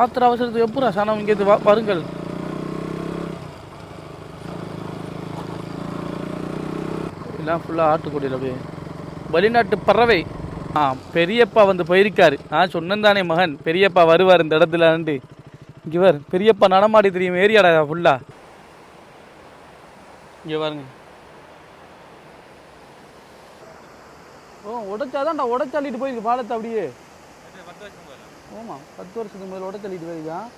ஆத்திர அவசரத்துக்கு எப்போ சனம் இங்கே வா வருங்கள். எல்லாம் ஃபுல்லாக ஆட்டுக்குடியில் அப்படியே வெளிநாட்டு பறவை. ஆ பெரியப்பா வந்து போயிருக்காரு. நான் சொன்னந்தானே மகன். பெரியப்பா வருவார் இந்த இடத்துலன்ட்டு இங்கே வர் பெரியப்பா நடமாடி தெரியும் ஏரியாடா ஃபுல்லாக இங்கே பாருங்க. ஓ உடைச்சாதான்டா உடைச்சாலிட்டு போயிருக்கு பாலத்தை அப்படியே. ஆமாம் பத்து வருஷத்துக்கு முதல்ல உடைச்சாலிட்டு போயிருக்கான்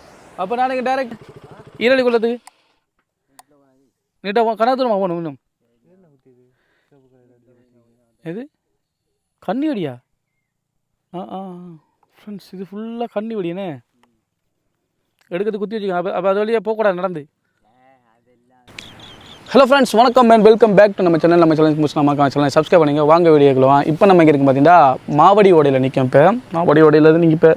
அப்போ நான் இங்கே டேரக்ட் ஈரழி கொள்ளத்துக்கு நீட்டா கனகத்தூரமா போகணும் இன்னும். எது? கண்ணி வெடியா? ஆ ஆ ஃப்ரெண்ட்ஸ் இது ஃபுல்லாக கண்ணி வெடியானே. எடுக்கிறது குத்தி வச்சுக்கோங்க. அப்போ அப்போ அது வழியாக போகக்கூடாது நடந்து. ஹலோ ஃப்ரெண்ட்ஸ் வணக்கம் மேன் வெல்கம் பேக் டு நம்ம சேனல் நம்ம சேனல் முடிச்சு நம்ம சேனல் சப்ஸ்கிரைப் பண்ணிங்க. வாங்க வீடியோக்குள்ள இப்போ நம்ம இங்கே இருக்கு பார்த்தீங்கன்னா மாவடி ஓடையில் நிற்கும் இப்போ. மாவடி ஓடையில் நீங்கள் இப்போ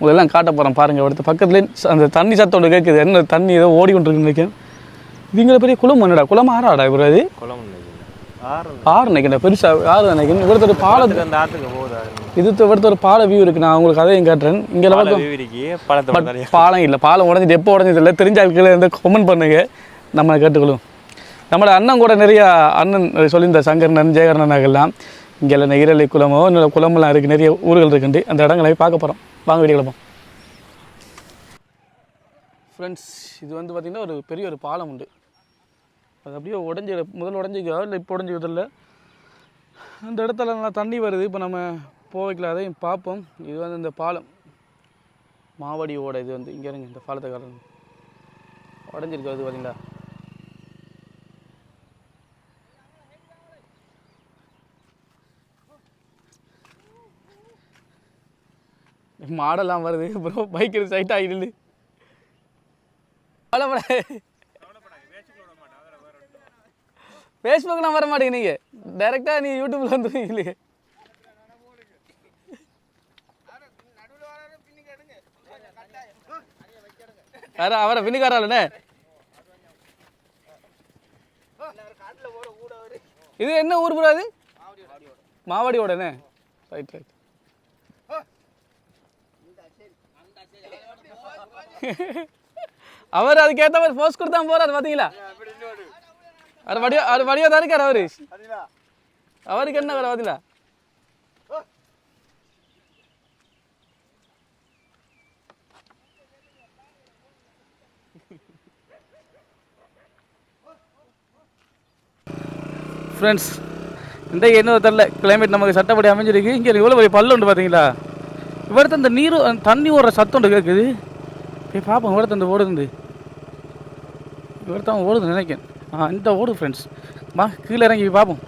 உங்களெல்லாம் காட்ட போகிறோம் பாருங்கள் அடுத்த பக்கத்துலேயே அந்த தண்ணி சத்தோட கேட்குது என்ன தண்ணி ஏதோ ஓடிக்கொண்டிருக்கு நினைக்கிறேன். இதுங்கள பெரிய குளம் என்னடா? குளம் ஆறாடா இவர் அது? குளம் ஆறு நினைக்கிறேன். பெருசாக ஆறு நினைக்கிறேன். இவரத்தோட பாலத்து அந்த ஆற்றுக்கு போகுது இது இவரத்த ஒரு பால வியூ இருக்கு. நான் உங்களுக்கு அதையும் காட்டுறேன். இங்கே நிறைய பாலம் இல்லை. பாலம் உடஞ்சிட்டு எப்போ உடஞ்சது இல்லை தெரிஞ்ச ஆட்களை வந்து கமெண்ட் பண்ணுங்க. நம்ம கேட்டுக்கொள்ளும் நம்மளோட அண்ணன் கூட நிறைய அண்ணன் சொல்லியிருந்த சங்கரனன் ஜெயகரனன் எல்லாம். இங்கே இல்லை நெகிரலை குளமோ இல்லை குளமெல்லாம் இருக்குது நிறைய ஊர்கள் இருக்குண்டு அந்த இடங்களை பார்க்க போகிறோம் வாங்க வீடியோ கிளப்போம் ஃப்ரெண்ட்ஸ் இது வந்து பார்த்திங்கன்னா ஒரு பெரிய ஒரு பாலம் உண்டு. அது அப்படியே உடஞ்சி முதல் உடஞ்சிக்கோ இல்லை இப்போ உடஞ்சிக்கிறதில்ல அந்த இடத்துல நல்லா தண்ணி வருது. இப்போ நம்ம போவைக்கல அதையும் பார்ப்போம். இது வந்து இந்த பாலம். மாவடி ஓடை இது வந்து இங்கே இருங்க இந்த பாலத்தை காரணம் உடஞ்சிருக்கு அது பார்த்தீங்களா? மாடெல்லாம் வருது. அப்புறம் பைக் சைட் ஆகிடுது கவலைப்பட ஃபேஸ்புக்லாம் வர மாட்டேங்க நீங்கள் டைரெக்டாக நீ யூடியூப்பில் வந்துருவீங்களே யாரா அவரை பின்னுக்காராலண்ணே இது என்ன ஊர் போடாது அது? ரைட் ரைட் அவர் அதுக்கேற்ற மாதிரி போஸ்ட் கொடுத்தா போறாரு பார்த்தீங்களா அவர் வடிவ அவர் வடிவா தான் இருக்கார் அவரு. அவருக்கு என்ன வேறு பார்த்தீங்களா ஃப்ரெண்ட்ஸ் இந்த என்ன தெரில கிளைமேட் நமக்கு சட்டப்படி அமைஞ்சிருக்கு. இங்கே இவ்வளோ பெரிய பல்லு உண்டு பார்த்தீங்களா இவரத்து அந்த நீர் தண்ணி ஓடுற சத்தம் உண்டு கேட்குது போய் பார்ப்போம் இவரத்து அந்த ஓடுது இவரத்தான் ஓடுது நினைக்கிறேன். ஆ இந்த ஓடு ஃப்ரெண்ட்ஸ் வா கீழே இறங்கி போய் பார்ப்போம்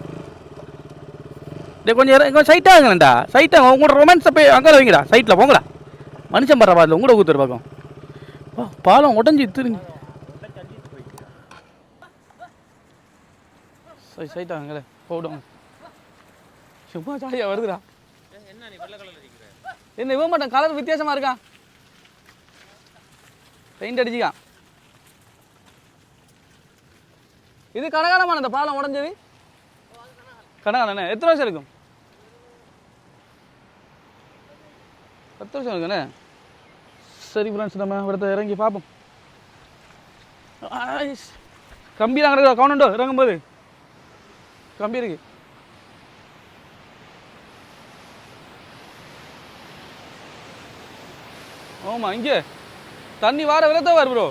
டே கொஞ்சம் இறங்க கொஞ்சம் சைட்டாக இருங்கண்ணா சைட்டாக உங்களோட ரொமான்ஸை போய் அங்கே வைங்கடா. சைட்டில் போங்கடா. மனுஷன் பரவா பாதில் உங்களோட ஊத்துற பக்கம் வா பாலம் உடஞ்சி திருங்க சரி சைட்டாக வாங்களே போடுவோம் சும்மா ஜாலியாக வருதுடா. என்ன இவன் மாட்டான் கலர் வித்தியாசமாக இருக்கான் பெயிண்ட் அடிச்சிக்கா இது கடகாலமான இந்த பாலம் உடஞ்சது? கடகாலண்ணே எத்தனை வருஷம் இருக்கும்? பத்து வருஷம் இருக்குண்ணே சரி ஃப்ரெண்ட்ஸ் நம்ம இடத்த இறங்கி பார்ப்போம். ஆயிஸ். கம்பி தான் கிடக்குதா? கவுனண்டோ இறங்கும்போது? கம்பி இருக்கு. ஆமா இங்கே. தண்ணி வார விலத்த வரும் ப்ரோ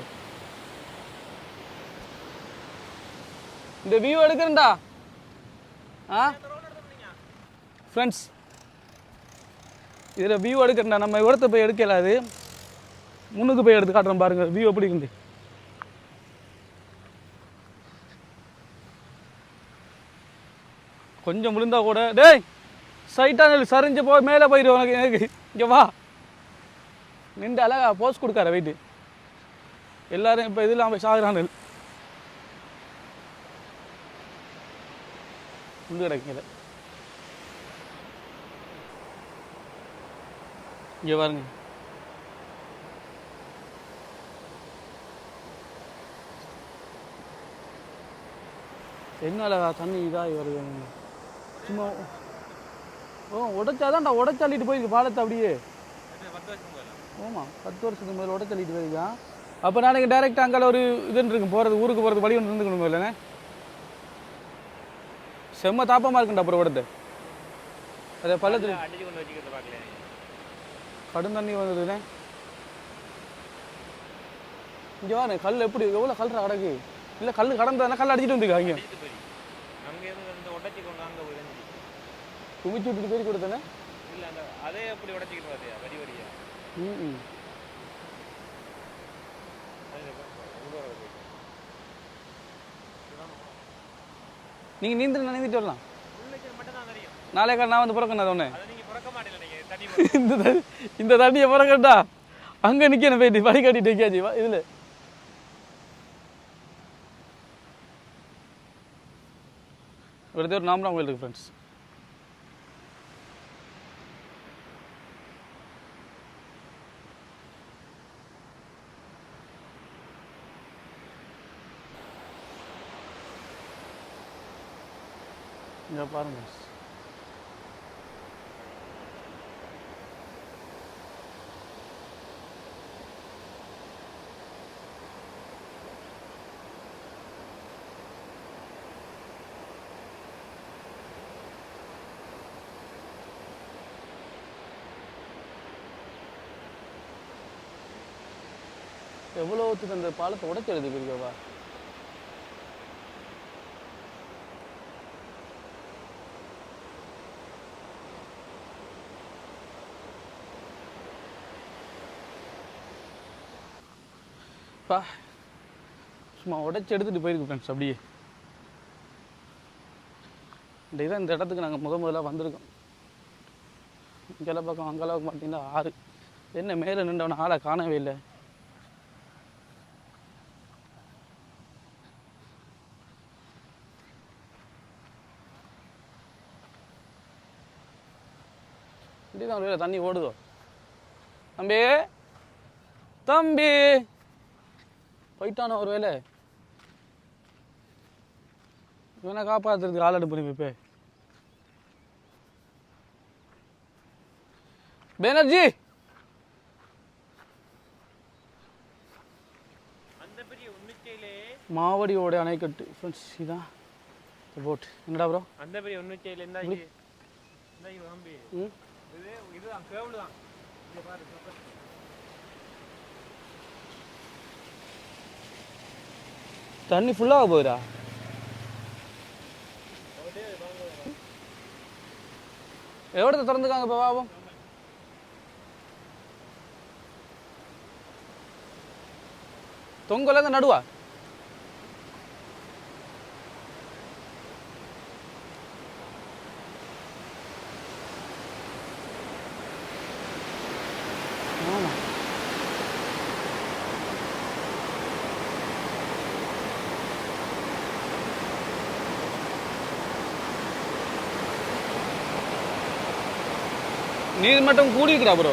இந்த வியூ எடுக்கிறேன்டா. ஆ? ஃப்ரெண்ட்ஸ் இதில் வியூ எடுக்கிறேன்டா. நம்ம இடத்த போய் எடுக்கல அது. முன்னுக்கு போய் எடுத்து காட்டுறோம் பாருங்க. வியூ எப்படி இருந்து கொஞ்சம் விழுந்தா கூட. டேய் சைட்டாக சரிஞ்சு போய் மேலே போயிடுவோம் எனக்கு இங்கே வா. நின்று அழகா போஸ் கொடுக்காரு வெயிட்டு எல்லாரும் இப்போ இதெல்லாம் போய் சாகுறாங்க உண்டு கிடைக்கல இங்கே பாருங்க. என்ன அழகா தண்ணி இதாகி வருது. சும்மா ஓ உடைச்சாதான்டா உடைச்சாலிட்டு போயிருக்கு பாலத்தை அப்படியே. ஆமாம் பத்து வருஷத்துக்கு முதல்ல உடை தள்ளிட்டு போயிருக்கான் அப்போ நாளைக்கு டேரெக்டாக அங்கே ஒரு இதுன்னு இருக்கும் போகிறது ஊருக்கு போகிறது வழி ஒன்று இருந்துக்கணும் இல்லைண்ணே? செம்ம தாப்பமாக இருக்குண்டா அப்புறம் உடத்து அதே பள்ளத்தில். கடும் தண்ணி வந்ததுண்ணே. இங்கே வாங்க கல் எப்படி எவ்வளோ கல் அடக்கு இல்லை கல் கடந்ததுனா கல் அடிச்சிட்டு போய். இருந்துச்சு குமிச்சு விட்டுட்டு போய் கொடுத்தேனே இல்லை அதே எப்படி உடச்சிக்கிட்டு பார்த்தியா வரி வரியா? ம் ம் நீங்கள் நீந்து நினைந்துட்டு வரலாம். உள்ளே நாளே கால் நான் வந்து பிறக்கணும் அதை ஒன்று பிறக்க தண்ணி இந்த தண்ணி இந்த தண்ணியை பிறக்கட்டா அங்கே நிற்கணும் போயிட்டு படி கட்டிட்டு நிற்காச்சு வா இதில். ஒரு ஒரு கோயில் இருக்கு ஃப்ரெண்ட்ஸ் இங்கே பாருங்க எவ்வளோத்துக்கு அந்த பாலத்தை உடைச்சி எழுதி பா. சும்மா உடச்சி எடுத்துகிட்டு போயிருக்கு ஃப்ரெண்ட்ஸ் அப்படியே. இந்த இதான் இந்த இடத்துக்கு நாங்கள் முத முதலாக வந்திருக்கோம். இங்கே பக்கம் அங்கெல்லாம் பார்த்தீங்கன்னா ஆறு. என்ன மேலே நின்றவன ஆளை காணவே இல்லை. இப்படி தான் தண்ணி ஓடுதோ? தம்பி தம்பி. போயிட்டானோ ஒரு வேலை இவனை காப்பாத்துறதுக்கு ஆள் அனுப்புறீங்க இப்போ. பேனர்ஜி! மாவடியோட அணைக்கட்டு. ஃப்ரெண்ட்ஸ் இதான். போட் என்னடா ப்ரோ அந்த பெரிய உன்னிச்சையில இருந்தா இது இதுதான் கேபிள் தான் இங்க பாரு super. தண்ணி ஃபுல்லாக போகுதா எவ்வளோ திறந்துக்காங்க இப்போ பாவம் தொங்கல இருந்து நடுவா? நீர் மட்டும் கூடியிருக்குடா ப்ரோ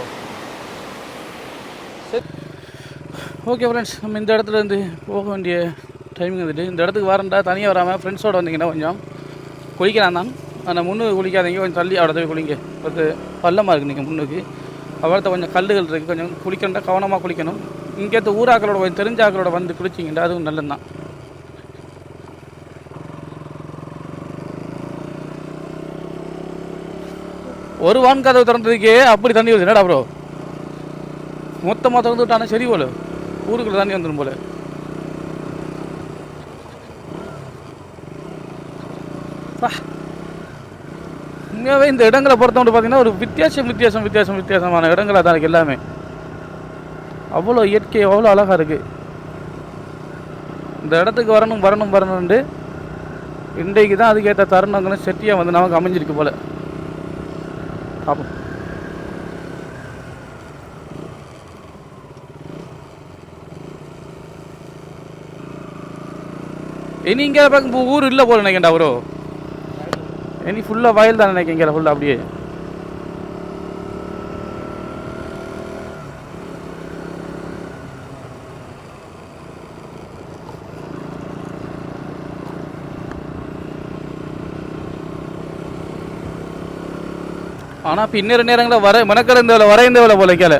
சரி. ஓகே ஃப்ரெண்ட்ஸ் நம்ம இந்த இடத்துல இருந்து போக வேண்டிய டைமிங் வந்துட்டு இந்த இடத்துக்கு வரண்டா தனியாக வராமல் ஃப்ரெண்ட்ஸோடு வந்தீங்கன்னா கொஞ்சம் குளிக்கலாம் தான். ஆனால் முன்னுக்கு குளிக்காதீங்க. கொஞ்சம் தள்ளி அவ்வளோ போய் குளிங்க. அது பள்ளமாக இருக்குது நீங்கள் முன்னுக்கு. அவ்வளோத்த கொஞ்சம் கல்லுகள் இருக்குது கொஞ்சம் குளிக்கணும்னா கவனமாக குளிக்கணும். இங்கேருந்து ஊராக்களோட கொஞ்சம் தெரிஞ்ச ஆக்களோட வந்து குளிச்சிங்கன்னா அதுவும் நல்லது தான் ஒரு வான் கதவு திறந்ததுக்கே அப்படி தண்ணி வருது. என்னடா ப்ரோ மொத்தமாக திறந்து விட்டானே சரி போல. ஊருக்குள்ள தண்ணி வந்துடும் போல. பா. உண்மையாகவே இந்த இடங்களை பொறுத்தவரை பார்த்தீங்கன்னா ஒரு வித்தியாசம் வித்தியாசம் வித்தியாசம் வித்தியாசமான இடங்களாக தான் இருக்குது எல்லாமே. அவ்வளோ இயற்கை அவ்வளோ அழகாக இருக்குது இந்த இடத்துக்கு வரணும் வரணும் வரணும்னு இன்றைக்கு தான் அதுக்கேற்ற தருணங்களும் செட்டியாக வந்து நமக்கு அமைஞ்சிருக்கு போல. பார்ப்போம் இனி இங்கே பார்க்க ஊர் இல்லை போல நினைக்கிறேன்டா ப்ரோ இனி ஃபுல்லாக வயல் தான் நினைக்கிறேன் இங்கே ஃபுல்லாக அப்படியே. ஆனால் இப்போ இன்னொரு நேரங்களில் வர மணக்கிற இந்த வேலை இந்த வேலை போல கேள.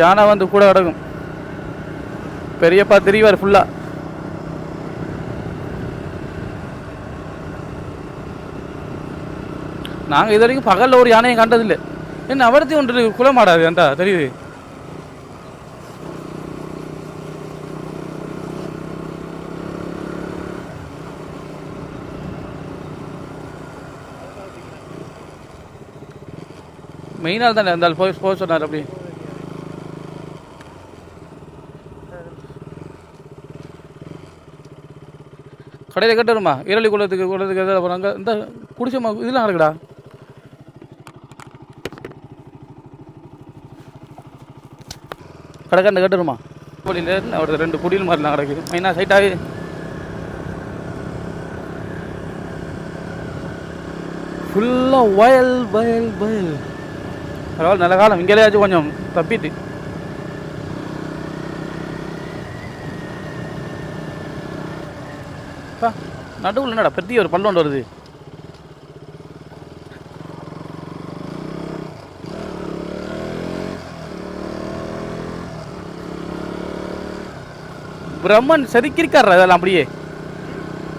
யானை வந்து கூட கிடக்கும். பெரியப்பா தெரிவார் ஃபுல்லாக நாங்கள் இது வரைக்கும் பகலில் ஒரு யானையை கண்டதில்லை. என்ன அவர்த்தி ஒன்று குளமாடாது ஏன்டா தெரியுது? மெயினாக தானே அந்த போய் போக சொன்னார் அப்படி. கடையில் கட்டுருமா ஈரலி குளத்துக்கு குளத்துக்கு எதாவது அப்புறம் அங்கே இந்த குடிசை இதெல்லாம் கிடக்குடா கடற்கண்டை கட்டுருமா கோழியில் ஒரு ரெண்டு குடியில் மாதிரிலாம் கிடக்குது மெயினாக சைட்டாகி ஃபுல்லாக வயல் வயல் வயல் பரவாயில்ல நல்ல காலம். இங்கேயாச்சும் கொஞ்சம் தப்பிட்டு. நடுவில் என்னடா பெரிய ஒரு பள்ளம் வருது. பிரம்மன் செதுக்கியிருக்காரு அதெல்லாம் அப்படியே.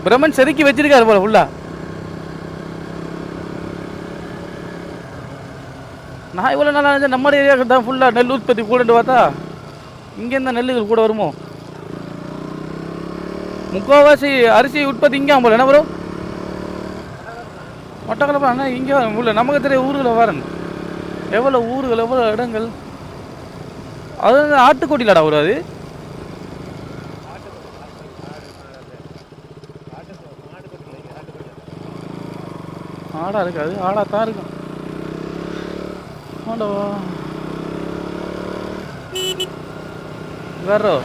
பிரம்மன் செதுக்கி வச்சிருக்காரு போல ஃபுல்லா நான் இவ்வளோ நல்லா இருந்தேன் நம்ம ஏரியாவுக்கு தான் ஃபுல்லாக நெல் உற்பத்தி கூடன்னு பார்த்தா இங்கேருந்து நெல்லுகள் கூட வருமோ? முக்கால்வாசி அரிசி உற்பத்தி இங்கே போல. என்ன வரும் மட்டக்களப்பா அண்ணா இங்கே உள்ள நமக்கு தெரிய ஊர்களை வரேன் எவ்வளோ ஊர்கள் எவ்வளோ இடங்கள். அது வந்து ஆட்டுக்கோட்டிலடா வரும் அது? ஆடா இருக்காது ஆடா தான் இருக்கும் ஆண்டவா வேறோ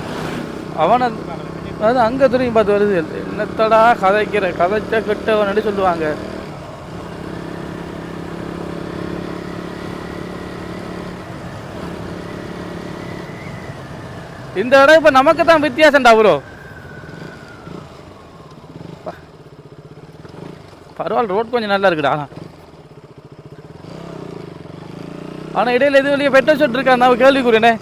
அவனை அது அங்கே திரும்பி பார்த்து வருது. என்னத்தடா கதைக்கிற? கதைச்ச கெட்டவனு சொல்லுவாங்க. இந்த இடம் இப்போ நமக்கு தான் வித்தியாசம்டா ப்ரோ. பரவாயில்ல ரோட் கொஞ்சம் நல்லா இருக்குடா. ஆனால் இடையில எது வெளியே பெட்ரோல் ஷெட் இருக்கா? நான் கேள்விக்குறேனே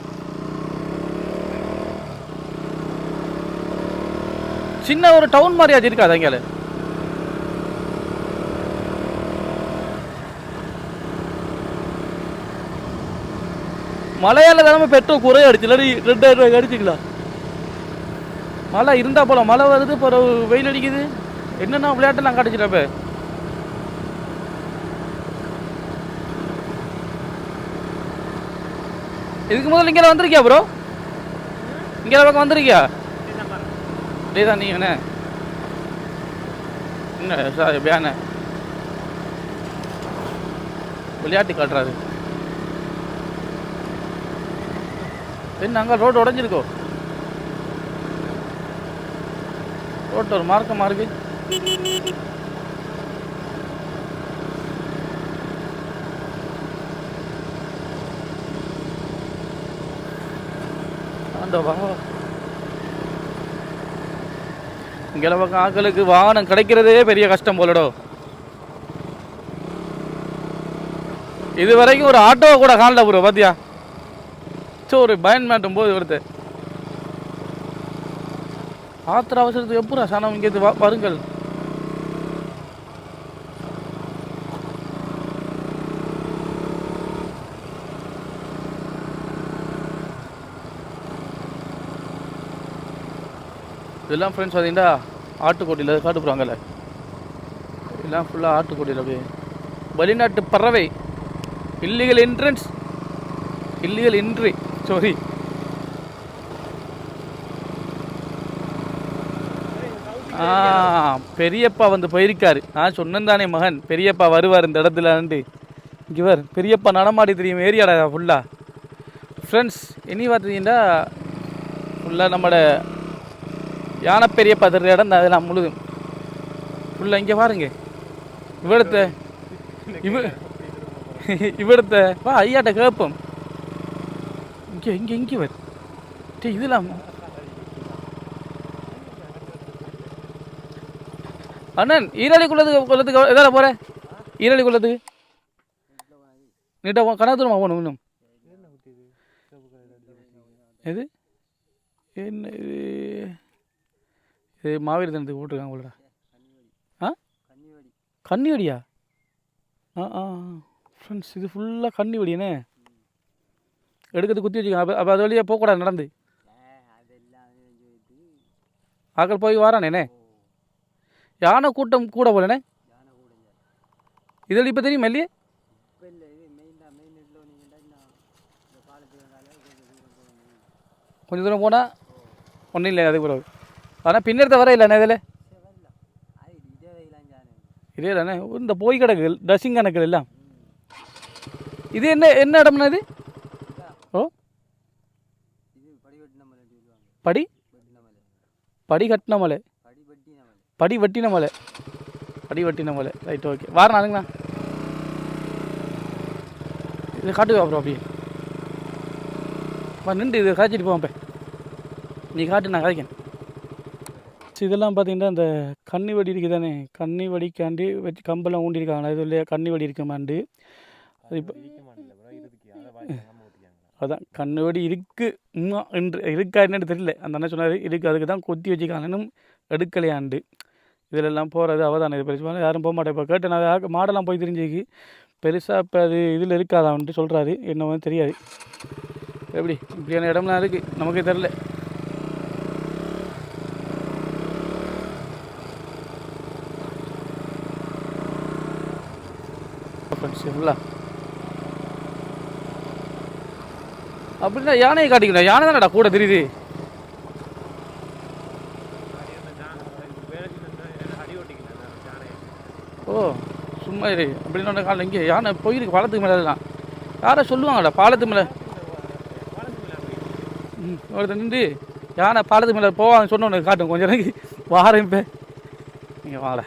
சின்ன ஒரு டவுன் மாதிரியாச்சு இருக்காது அங்கே மழையால தானே பெட்ரோல் குறைய அடிச்சு இல்லாட்டி ரெண்டாயிரம் ரூபாய்க்கு அடிச்சுக்கலாம். மழை இருந்தா போல மழை வருது பிறகு வெயில் அடிக்குது. என்னென்ன விளையாட்டுலாம் காட்டுச்சுடப்ப இதுக்கு முதல்ல இங்கே வந்திருக்கியா ப்ரோ இங்கே பக்கம் வந்திருக்கியா? டே தான் நீ என்ன என்ன சார் பியானே விளையாட்டு காட்டுறாரு என்ன அங்கே ரோடு உடஞ்சிருக்கோ? ரோட்டு ஒரு மார்க்கமாக இருக்குது ஆண்டவா இங்கே பக்கம் ஆக்களுக்கு வாகனம் கிடைக்கிறதே பெரிய கஷ்டம் போலடோ. இது வரைக்கும் ஒரு ஆட்டோவை கூட காணல ப்ரோ பாத்தியா? சோ ஒரு பயன் மாட்டும் போது வருது ஆத்திர அவசரத்துக்கு எப்படா சனம் இங்கே வா வருங்கள். இதெல்லாம் ஃப்ரெண்ட்ஸ் பார்த்தீங்கன்னா ஆட்டுக்கோட்டியில் காட்டு போகிறாங்கல்ல இதெல்லாம் ஃபுல்லாக ஆட்டுக்கோட்டியில் அப்படியே. வெளிநாட்டு பறவை. Illegal entrance illegal entry sorry ஆ பெரியப்பா வந்து போயிருக்காரு. நான் சொன்னேன் தானே மகன். பெரியப்பா வருவார் இந்த இடத்துலன்ட்டு இவர் பெரியப்பா நடமாடி தெரியும் ஏரியாடா ஃபுல்லாக ஃப்ரெண்ட்ஸ் இனி பார்த்தீங்கன்னா ஃபுல்லாக நம்மளோட யானை பெரியப்பா தெரிற இடம் அதெல்லாம் முழுதும் ஃபுல்லாக இங்கே பாருங்க. இவிடத்த இவ இவிடத்த வா ஐயாட்ட கேட்போம் இங்கே இங்கே இங்கே வர் டேய் இதெல்லாம் அண்ணன் ஈரலி குள்ளத்துக்கு குள்ளத்துக்கு எதால போற? ஈரலி குள்ளத்துக்கு நீட்டா கணக்கு தூரமா போகணும் இன்னும். எது? என்ன இது? இது மாவீர தினத்துக்கு போட்டிருக்காங்க போலடா. ஆ? கன்னிவடியா? ஆ ஆ ஃப்ரெண்ட்ஸ் இது ஃபுல்லாக கன்னிவடியானே எடுக்கிறது குத்தி வச்சுக்கோங்க அப்போ அப்போ அது வழியாக போகக்கூடாது நடந்து. ஆக்கள் போய் வாரானேண்ணே யானை கூட்டம் கூட போலண்ணே இதில் இப்போ தெரியும் இல்லையே கொஞ்சம் தூரம் போனால் ஒன்றும் இல்லை அதுக்கு பிறகு? ஆனால் பின்னெடுத்த வர இல்லைண்ணே இதில்? இதே தானே இந்த போய் கணக்கு ட்ரெஸ்ஸிங் கணக்கு எல்லாம். இது என்ன என்ன இடம்னா இது? ஓ? படி? படி கட்டின மலை. படி வெட்டின மலை. படி வெட்டின மலை. ரைட் ஓகே வார நாளுங்கண்ணா இது காட்டுவா அப்புறம் அப்படியே. வா நின்று இது காய்ச்சிட்டு போவோம் நீ காட்டு நான் காய்க்கேன் சரி, இதெல்லாம் பார்த்தீங்கன்னா இந்த கன்னி வெடி இருக்குது தானே? கன்னி வெடிக்காண்டி வச்சு கம்பெல்லாம் ஊண்டிருக்காங்க. இது இல்லையா? கன்னி வெடி இருக்குமாண்டு அது இப்போ அதான் கண்ணு வெடி இருக்கு. உம்மா என்று இருக்கா என்னன்னு தெரியல. அந்த அண்ணன் சொன்னார் இருக்கு. அதுக்கு தான் கொத்தி வச்சுக்காங்கன்னு எடுக்கலையாண்டு. இதிலெல்லாம் போகிறது அவதானே. இது பெருசாக யாரும் போக மாட்டேன் இப்போ கேட்டேன் நான் யாருக்கு மாடெல்லாம் போய் தெரிஞ்சுக்கி. பெருசாக இப்போ அது இதில் இருக்காதான்ட்டு சொல்கிறாரு என்னவோ தெரியாது. எப்படி? இப்படியான இடம்லாம் இருக்குது நமக்கே தெரில சரிங்களா அப்படின்னா யானையை காட்டிக்கணும். யானை தானடா கூட தெரியுது. ஓ சும்மா இரு. அப்படின்னு ஒன்று இங்கே யானை போயிருக்கு பாலத்துக்கு மேலே தான் யாரை சொல்லுவாங்கடா பாலத்து மேலே? ம் ஒருத்தர் நின்று யானை பாலத்துக்கு மேலே போவாங்க சொன்னோன்னு காட்டும் கொஞ்சம் நேரம் வாரம் இப்போ. நீங்கள் வாங்க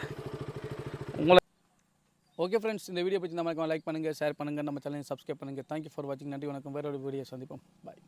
ஓகே ஃப்ரெண்ட்ஸ் இந்த வீடியோ பற்றி நம்ம லைக் பண்ணுங்கள் ஷேர் பண்ணுங்கள் நம்ம சேனலை சப்ஸ்கிரைப் பண்ணுங்கள் தேங்க்யூ ஃபார் வாட்சிங் நன்றி வணக்கம். வேறு ஒரு வீடியோ சந்திப்போம். பாய்